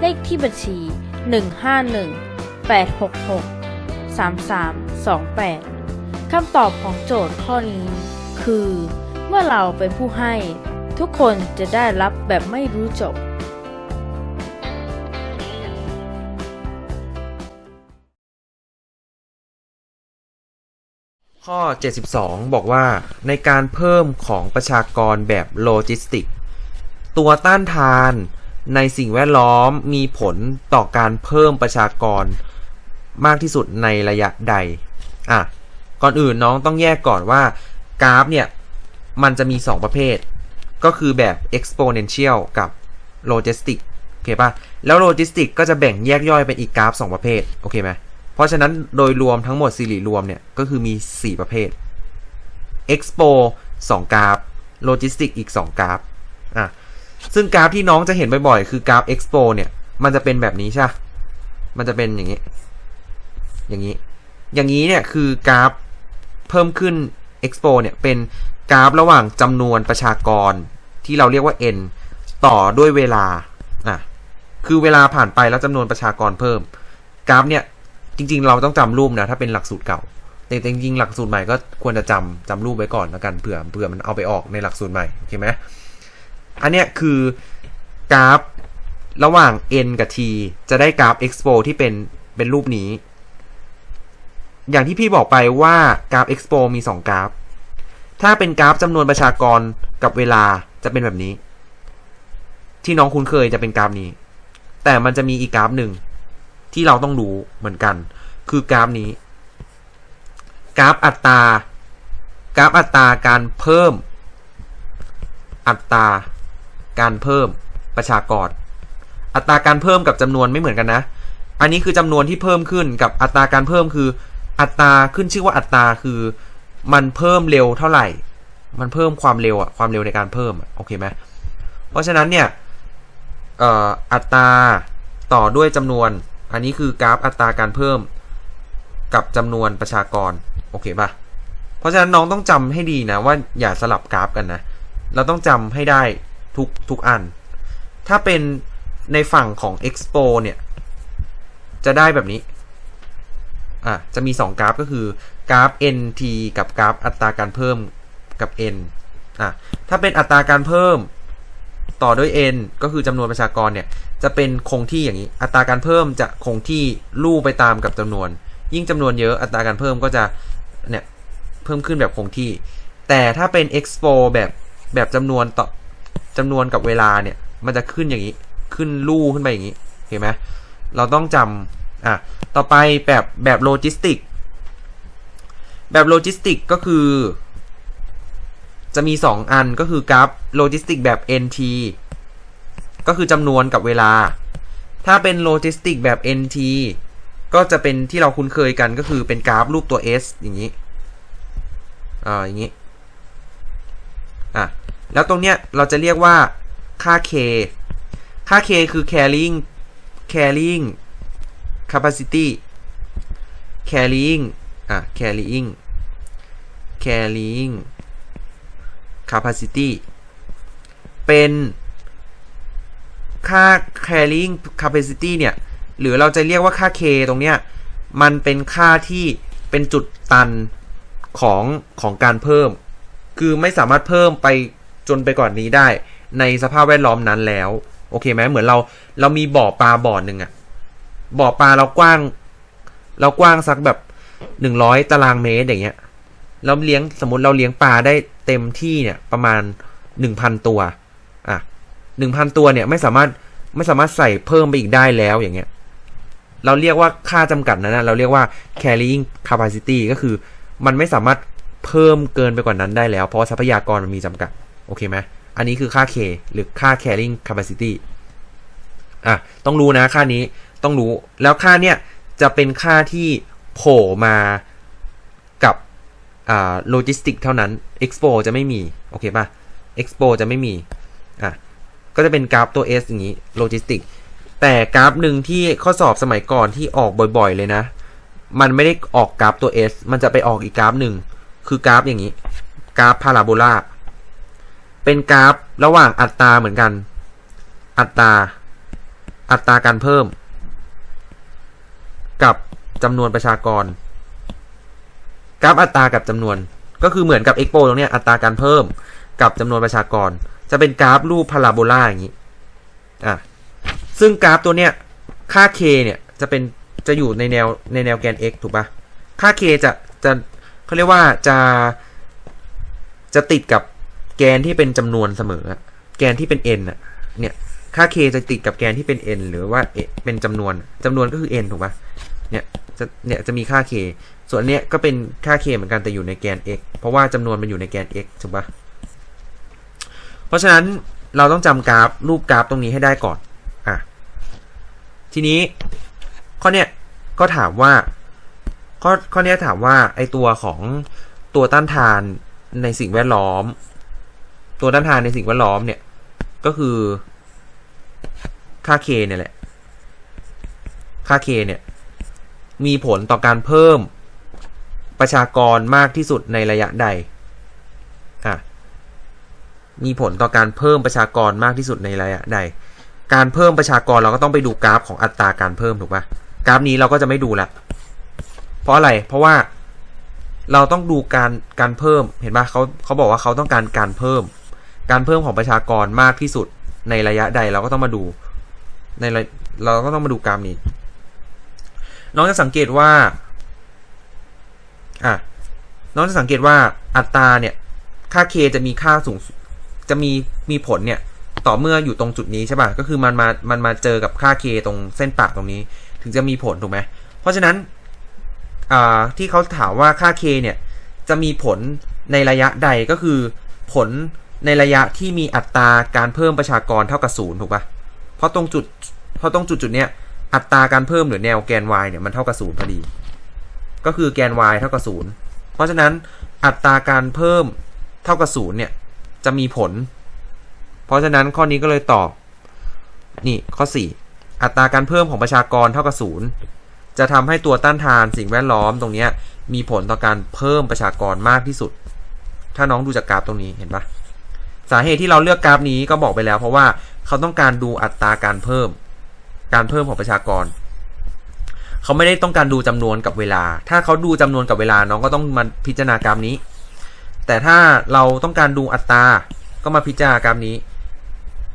เลขที่บัญชี 151 866 3328 คำตอบของโจทย์ข้อนี้ คือ เมื่อเราเป็นผู้ให้ ทุกคนจะได้รับแบบไม่รู้จบข้อ 72 บอกว่า ในการเพิ่มของประชากรแบบโลจิสติก ตัวต้านทาน ในสิ่งแวดล้อมมีผลต่อการเพิ่มประชากรมากที่สุดในระยะใด อะ ก่อนอื่นน้องต้องแยกก่อนว่ากราฟเนี่ย มันจะมี 2 ประเภท ก็คือแบบ exponential กับ logistic โอเคปะแล้ว logistic ก็จะแบ่งแยกย่อยเป็นอีกกราฟ 2 ประเภท โอเคไหมเพราะฉะนั้นโดยรวมทั้งหมดสิริรวมเนี่ย ก็คือมี 4 ประเภท expo 2 กราฟ logistic อีก 2 กราฟ ซึ่งกราฟที่น้องจะเห็นบ่อยๆคือกราฟ expo เนี่ย มันจะเป็นแบบนี้ใช่ มันจะเป็นอย่างนี้ อย่างนี้ อย่างนี้เนี่ยคือกราฟเพิ่มขึ้น expo เนี่ยเป็นกราฟระหว่างจำนวนประชากรที่เราเรียกว่า n ต่อด้วยเวลาอะคือเวลาผ่านไปแล้วจำนวนประชากรเพิ่ม กราฟเนี่ยจริง ๆ เราต้องจำรูปนะถ้าเป็นหลักสูตรเก่าแต่จริงๆหลักสูตรใหม่ก็ควรจะจำจำรูปไว้ก่อนแล้วกันเผื่อเผื่อมันเอาไปออกในหลักสูตรใหม่โอเคไหม อันเนี้ยคือกราฟระหว่าง n กับ t จะได้กราฟ expo ที่เป็นเป็นรูปนี้ อย่างที่พี่บอกไปว่ากราฟ expo มี 2 กราฟ ถ้าเป็นกราฟจำนวนประชากรกับเวลาจะเป็นแบบนี้ ที่น้องคุ้นเคยจะเป็นกราฟนี้ แต่มันจะมีอีกกราฟหนึ่งที่เราต้องรู้เหมือนกัน คือกราฟนี้ กราฟอัตรากราฟอัตราการเพิ่มอัตรา การเพิ่มประชากร อัตราการเพิ่มกับจำนวนไม่เหมือนกันนะ อันนี้คือจำนวนที่เพิ่มขึ้นกับอัตราการเพิ่มคือ อัตราขึ้นชื่อว่าอัตราคือ มันเพิ่มเร็วเท่าไหร่ มันเพิ่มความเร็วอะความเร็วในการเพิ่มโอเคไหมเพราะฉะนั้นเนี่ยเอ่ออัตราต่อด้วยจำนวน อันนี้คือกราฟอัตราการเพิ่มกับจำนวนประชากรโอเคปะเพราะฉะนั้นน้องต้องจำให้ดีนะว่าอย่าสลับกราฟกันนะ เราต้องจำให้ได้ ทุกทุกอัน ถ้าเป็นในฝั่งของ expo เนี่ย จะได้แบบนี้ อะ จะมี 2 กราฟก็คือกราฟ nt กับกราฟอัตราการเพิ่มกับ n อะ ถ้าเป็นอัตราการเพิ่มต่อด้วย n ก็คือจำนวนประชากรเนี่ย จะเป็นคงที่อย่างนี้ อัตราการเพิ่มจะคงที่ลู่ไปตามกับจำนวน ยิ่งจำนวนเยอะอัตราการเพิ่มก็จะเนี่ยเพิ่มขึ้นแบบคงที่ แต่ถ้าเป็น expo แบบแบบจำนวนต่อ จำนวนกับเวลาเนี่ย มันจะขึ้นอย่างนี้ ขึ้นลู่ขึ้นไปอย่างนี้ เห็นไหมเราต้องจำอะ ต่อไปแบบแบบโลจิสติก แบบโลจิสติกก็คือ จะมี 2 อันก็คือกราฟโลจิสติกแบบ NT ก็คือจำนวนกับเวลา ถ้าเป็นโลจิสติกแบบ NT ก็จะเป็นที่เราคุ้นเคยกันก็คือเป็นกราฟรูปตัว S อย่างนี้ อ่า อย่างนี้ อะ แล้วตรงเนี้ยเราจะเรียกว่าค่า K ค่า K คือ carrying carrying capacity carrying อะ carrying carrying capacity เป็นค่า carrying capacity เนี่ย หรือเราจะเรียกว่าค่า k ตรงเนี้ย มันเป็นค่าที่เป็นจุดตันของของการเพิ่ม คือไม่สามารถเพิ่มไป จนไปกว่านนี้ได้ ในสภาพแวดล้อมนั้นแล้ว โอเคไหมเหมือนเราเรามีบ่อปลาบ่อหนึ่งอะบ่อปลาเรากว้าง เรากว้างสักแบบหนึ่งร้อยตารางเมตรอย่างเงี้ยเราเลี้ยงสมมติเราเลี้ยงปลาได้เต็มที่เนี่ยประมาณหนึ่งพันตัวอะหนึ่งพันตัวเนี่ยไม่สามารถไม่สามารถใส่เพิ่มไปอีกได้แล้วอย่างเงี้ย เราเรียกว่าค่าจำกัดนั้นนะเราเรียกว่า carrying capacity ก็คือมันไม่สามารถเพิ่มเกินไปกว่านั้นได้แล้ว เพราะทรัพยากรมันมีจำกัด โอเคไหมอันนี้คือค่า K หรือค่า carrying capacity อะ ต้องรู้นะค่านี้ต้องรู้ แล้วค่าเนี้ยจะเป็นค่าที่โผล่มากับอ่าโลจิสติกเท่านั้น expo จะไม่มี โอเคป่ะ expo จะไม่มี อะ ก็จะเป็นกราฟตัว S อย่างนี้โลจิสติกแต่กราฟหนึ่งที่ข้อสอบสมัยก่อนที่ออกบ่อยๆเลยนะ มันไม่ได้ออกกราฟตัว S มันจะไปออกอีกกราฟหนึ่งคือกราฟอย่างนี้ กราฟพาราโบลา เป็นกราฟระหว่างอัตราเหมือนกัน อัตรา อัตราการเพิ่ม กับจำนวนประชากร กราฟอัตรากับจำนวน ก็คือเหมือนกับ expo ตรงเนี้ยอัตราการเพิ่มกับจำนวนประชากร จะเป็นกราฟรูปพาราโบลาอย่างนี้อะซึ่งกราฟตัวเนี้ยค่า k เนี่ยจะเป็นจะอยู่ในแนวในแนวแกน x ถูกปะค่า k จะจะเขาเรียกว่าจะจะติดกับ แกนที่เป็นจำนวนเสมอ แกนที่เป็น n อะ เนี่ย ค่า k จะติดกับแกนที่เป็น n หรือว่าเป็นจำนวนจำนวนก็คือ n ถูกปะเนี่ยจะเนี่ยจะมีค่า k ส่วนเนี้ยก็เป็นค่า k เหมือนกันแต่อยู่ในแกน x เพราะว่าจำนวนมันอยู่ในแกน x ถูกปะเพราะฉะนั้นเราต้องจำกราฟรูปกราฟตรงนี้ให้ได้ก่อน อะ ทีนี้ข้อเนี้ยก็ถามว่าข้อข้อเนี้ยถามว่าไอตัวของตัวต้านทานในสิ่งแวดล้อม ตัวต้านทานในสิ่งแวดล้อมเนี่ย ก็คือค่า k เนี่ยแหละ ค่า k เนี่ย มีผลต่อการเพิ่มประชากรมากที่สุดในระยะใด อะ มีผลต่อการเพิ่มประชากรมากที่สุดในระยะใด การเพิ่มประชากรเราก็ต้องไปดูกราฟของอัตราการเพิ่มถูกปะกราฟนี้เราก็จะไม่ดูละ เพราะอะไร เพราะว่าเราต้องดูการการเพิ่ม เห็นปะเขาเขาบอกว่าเขาต้องการการเพิ่ม การเพิ่มของประชากรมากที่สุดในระยะใดเราก็ต้องมาดู ในระเราก็ต้องมาดูกราฟนี้ น้องจะสังเกตว่าอะน้องจะสังเกตว่าอัตราเนี่ย ค่า k จะมีค่าสูง จะมีมีผลเนี่ย ต่อเมื่ออยู่ตรงจุดนี้ใช่ป่ะ ก็คือมันมา มันมาเจอกับค่า k ตรงเส้นปากตรงนี้ ถึงจะมีผลถูกไหม เพราะฉะนั้นอ่าที่เขาถามว่าค่า k เนี่ย จะมีผลในระยะใดก็คือผล ในระยะที่มีอัตราการเพิ่มประชากรเท่ากับศูนย์ถูกป่ะเพราะตรงจุดเพราะตรงจุดจุดเนี้ยอัตราการเพิ่มหรือแนวแกน y เนี่ยมันเท่ากับศูนย์พอดี ก็คือแกน y เท่ากับศูนย์เพราะฉะนั้นอัตราการเพิ่มเท่ากับศูนย์เนี่ยจะมีผล เพราะฉะนั้นข้อนี้ก็เลยตอบ นี่ข้อ 4 อัตราการเพิ่มของประชากรเท่ากับศูนย์จะทำให้ตัวต้านทานสิ่งแวดล้อมตรงเนี้ยมีผลต่อการเพิ่มประชากรมากที่สุด ถ้าน้องดูจากกราฟตรงนี้เห็นปะ สาเหตุที่เราเลือกกราฟนี้ก็บอกไปแล้ว เพราะว่าเขาต้องการดูอัตราการเพิ่ม การเพิ่มของประชากร เขาไม่ได้ต้องการดูจำนวนกับเวลา ถ้าเขาดูจำนวนกับเวลาน้องก็ต้องมาพิจารณากราฟนี้ แต่ถ้าเราต้องการดูอัตราก็มาพิจารณากราฟนี้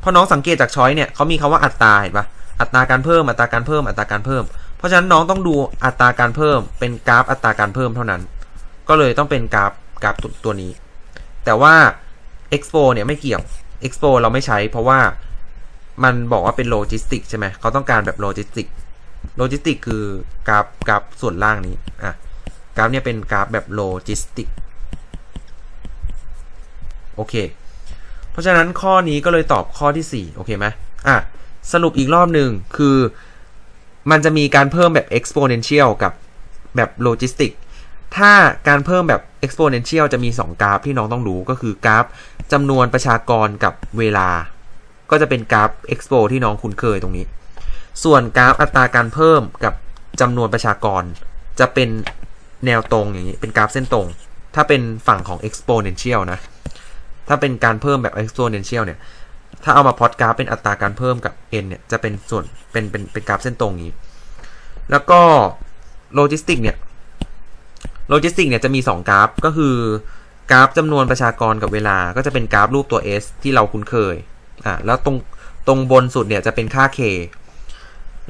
พอน้องสังเกตจากช้อยเนี่ยเขามีคำว่าอัตราเห็นปะอัตราการเพิ่มอัตราการเพิ่มอัตราการเพิ่ม เพราะฉะนั้นน้องต้องดูอัตราการเพิ่ม เป็นกราฟอัตราการเพิ่มเท่านั้น ก็เลยต้องเป็นกราฟกราฟตัวนี้ แต่ว่า expo เนี่ยไม่เกี่ยว expo เราไม่ใช้ เพราะว่ามันบอกว่าเป็นโลจิสติกใช่ไหมเขาต้องการแบบโลจิสติกโลจิสติกคือกราฟกราฟส่วนล่างนี้อะกราฟเนี่ยเป็นกราฟแบบโลจิสติกโอเค เพราะฉะนั้นข้อนี้ก็เลยตอบข้อที่ 4 โอเคไหมอะ สรุปอีกรอบหนึ่งคือ มันจะมีการเพิ่มแบบ exponential กับแบบโลจิสติก ถ้าการเพิ่มแบบ exponential จะมี 2 กราฟที่น้องต้องรู้ก็คือกราฟจำนวนประชากรกับเวลา ก็จะเป็นกราฟ expo ที่น้องคุ้นเคยตรงนี้ ส่วนกราฟอัตราการเพิ่มกับจำนวนประชากร จะเป็นแนวตรงอย่างนี้ เป็นกราฟเส้นตรง ถ้าเป็นฝั่งของ exponential นะ ถ้าเป็นการเพิ่มแบบ exponential เนี่ย ถ้าเอามาพอดกราฟเป็นอัตราการเพิ่มกับ n เนี่ย จะเป็นส่วน เป็น เป็น เป็นกราฟเส้นตรงอย่างนี้ แล้วก็โลจิสติกเนี่ย โลจิสติกเนี่ยจะมี 2 กราฟก็คือกราฟจำนวนประชากรกับเวลาก็จะเป็นกราฟรูปตัว S ที่เราคุ้นเคยอะแล้วตรงตรงบนสุดเนี่ยจะเป็นค่า k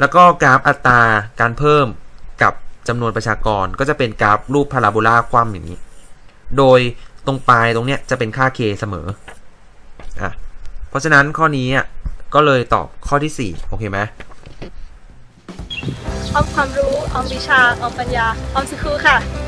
แล้วก็กราฟอัตราการเพิ่มกับจำนวนประชากรก็จะเป็นกราฟรูปพาราโบลาคว่ำอย่างนี้ โดยตรงปลายตรงเนี้ยจะเป็นค่า k เสมออะเพราะฉะนั้นข้อนี้อะก็เลยตอบข้อที่ 4 โอเคไหมออมความรู้ออมวิชาออมปัญญาออมสกูค่ะ